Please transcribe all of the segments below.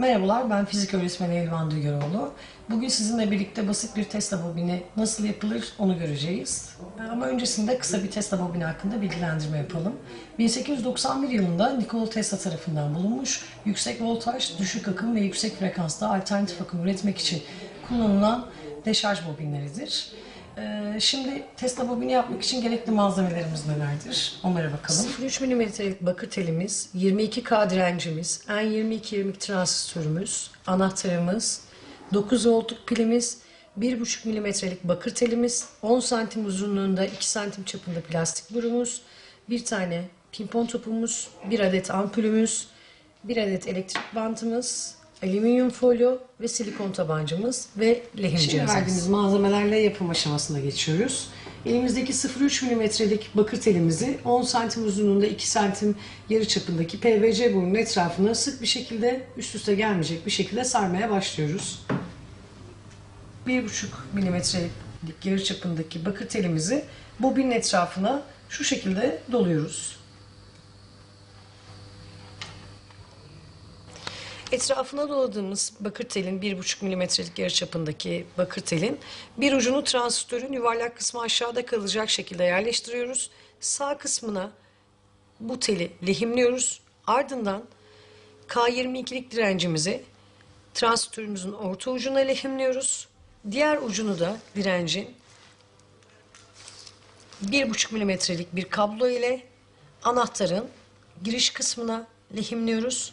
Merhabalar, ben fizik öğretmeni Elvan Duygaroğlu. Bugün sizinle birlikte basit bir Tesla bobini nasıl yapılır onu göreceğiz. Ama öncesinde kısa bir Tesla bobini hakkında bilgilendirme yapalım. 1891 yılında Nikola Tesla tarafından bulunmuş, yüksek voltaj, düşük akım ve yüksek frekansta alternatif akım üretmek için kullanılan deşarj bobinleridir. Ee, Şimdi Tesla bobini yapmak için gerekli malzemelerimiz nelerdir? Onlara bakalım. 0,3 mm'lik bakır telimiz, 22K direncimiz, N22-22 transistörümüz, anahtarımız, 9 voltluk pilimiz, 1,5 mm'lik bakır telimiz, 10 santim uzunluğunda 2 santim çapında plastik burumuz, bir tane pimpon topumuz, bir adet ampulümüz, bir adet elektrik bantımız, alüminyum folyo ve silikon tabancamız ve lehim Şimdi cihazımız. verdiğimiz malzemelerle yapım aşamasına geçiyoruz. Elimizdeki 0,3 mm'lik bakır telimizi 10 santim uzunluğunda 2 santim yarı çapındaki PVC borunun etrafına sık bir şekilde üst üste gelmeyecek bir şekilde sarmaya başlıyoruz. 1,5 milimetrelik yarı çapındaki bakır telimizi bobinin etrafına şu şekilde doluyoruz. Etrafına doladığımız bakır telin 1,5 milimetrelik yarı çapındaki bakır telin bir ucunu transistörün yuvarlak kısmı aşağıda kalacak şekilde yerleştiriyoruz. Sağ kısmına bu teli lehimliyoruz. Ardından K22'lik direncimizi transistörümüzün orta ucuna lehimliyoruz. Diğer ucunu da direncin 1,5 milimetrelik bir kablo ile anahtarın giriş kısmına lehimliyoruz.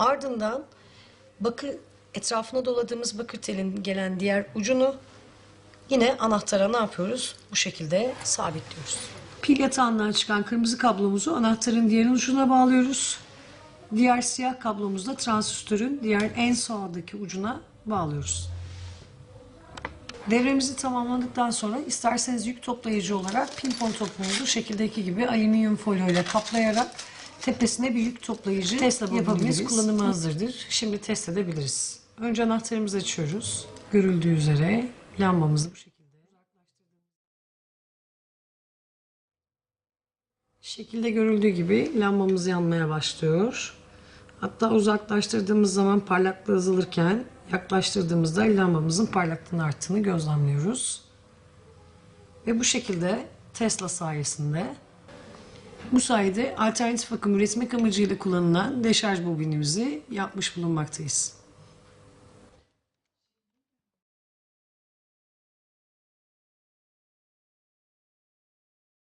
Ardından bakır etrafına doladığımız bakır telin gelen diğer ucunu yine anahtara ne yapıyoruz? Bu şekilde sabitliyoruz. Pil yatağından çıkan kırmızı kablomuzu anahtarın diğer ucuna bağlıyoruz. Diğer siyah kablomuzu da transistörün diğer en sağdaki ucuna bağlıyoruz. Devremizi tamamladıktan sonra isterseniz yük toplayıcı olarak pimpon topumuzu şekildeki gibi alüminyum folyo ile kaplayarak tepesine bir yük toplayıcı Tesla yapabiliriz. Kullanımı hazırdır. Şimdi test edebiliriz. Önce anahtarımızı açıyoruz. Görüldüğü üzere lambamızı bu şekilde Şekilde görüldüğü gibi lambamız yanmaya başlıyor. Hatta uzaklaştırdığımız zaman parlaklığı azalırken yaklaştırdığımızda lambamızın parlaklığının arttığını gözlemliyoruz. Ve bu şekilde Tesla sayesinde bu sayede alternatif akım üretmek amacıyla kullanılan deşarj bobinimizi yapmış bulunmaktayız.